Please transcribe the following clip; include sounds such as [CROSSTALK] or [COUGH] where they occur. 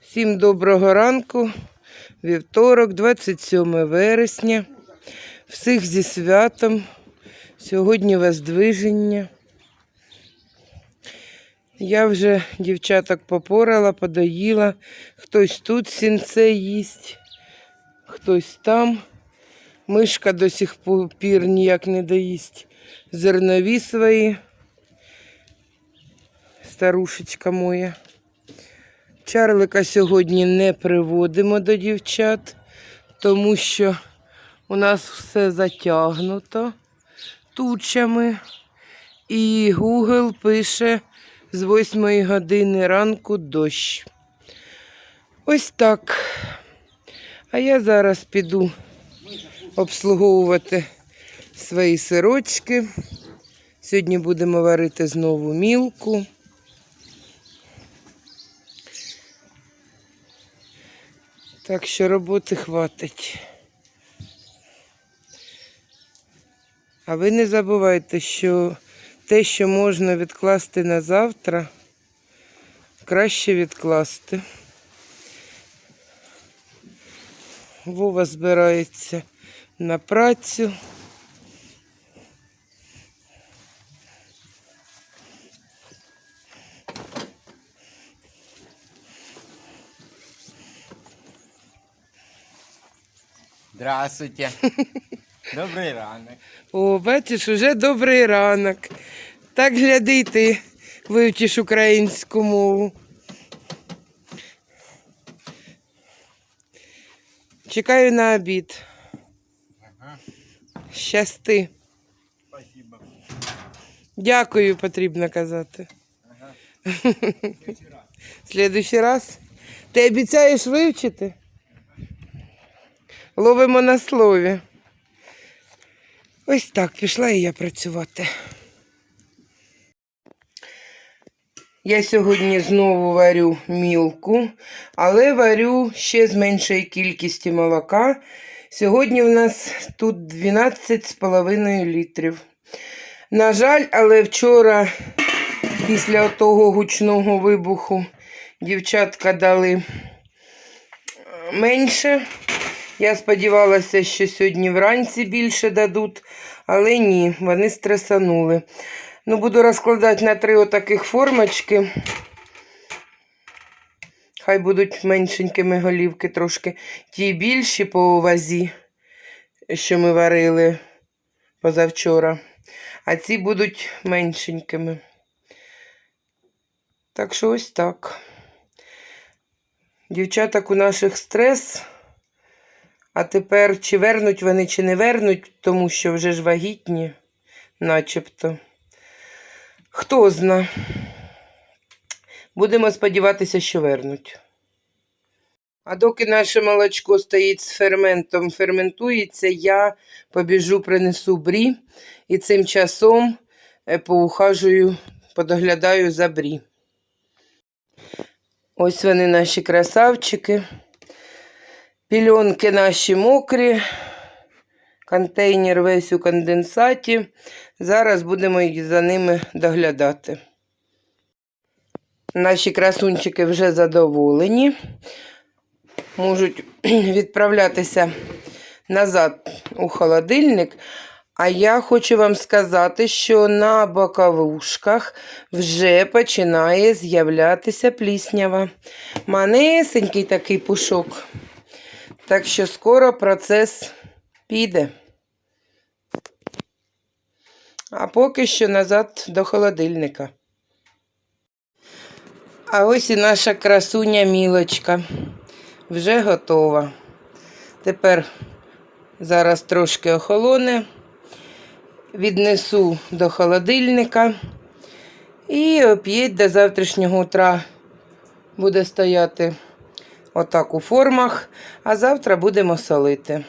Всім доброго ранку. Вівторок, 27 вересня. Всіх зі святом. Сьогодні воздвиження. Я вже дівчаток попорала, подоїла. Хтось тут сінце їсть, хтось там. Мишка до сих пір ніяк не доїсть. Зернові свої. Старушечка моя. Чарлика сьогодні не приводимо до дівчат, тому що у нас все затягнуто тучами. І Google пише з 8 години ранку дощ. Ось так. А я зараз піду обслуговувати свої сирочки. Сьогодні будемо варити знову мілку. Так що роботи хватить. А ви не забувайте, що те, що можна відкласти на завтра, краще відкласти. Вова збирається на працю. Здравствуйте. [LAUGHS] Добрий ранок. О, бачиш, уже добрий ранок. Так гляди ти вивчиш українську мову. Чекаю на обід. Ага. Щасти. Спасибо. Дякую, потрібно казати. Ага. [LAUGHS] В Следующий раз. Ти обіцяєш вивчити? Ловимо на слові. Ось так, пішла і я працювати. Я сьогодні знову варю мілку, але варю ще з меншою кількістю молока. Сьогодні в нас тут 12,5 літрів. На жаль, але вчора, після того гучного вибуху, дівчатка дали менше. Я сподівалася, що сьогодні вранці більше дадуть, але ні, вони стресанули. Ну, буду розкладати на три отаких формочки. Хай будуть меншенькими голівки трошки. Ті більші по вазі, що ми варили позавчора. А ці будуть меншенькими. Так що ось так. Дівчаток у наших стрес. А тепер чи вернуть вони, чи не вернуть, тому що вже ж вагітні, начебто. Хто зна. Будемо сподіватися, що вернуть. А доки наше молочко стоїть з ферментом, ферментується, я побіжу, принесу брі і цим часом е, поухажую, подоглядаю за брі. Ось вони наші красавчики. Пільонки наші мокрі, контейнер весь у конденсаті. Зараз будемо за ними доглядати. Наші красунчики вже задоволені. Можуть [CLEARS THROAT] відправлятися назад у холодильник. А я хочу вам сказати, що на боковушках вже починає з'являтися пліснява. Манесенький такий пушок. Так що скоро процес піде. А поки що назад до холодильника. А ось і наша красуня мілочка. Вже готова. Тепер зараз трошки охолоне. Віднесу до холодильника і оп'єть до завтрашнього утра буде стояти отак у формах, а завтра будемо солити.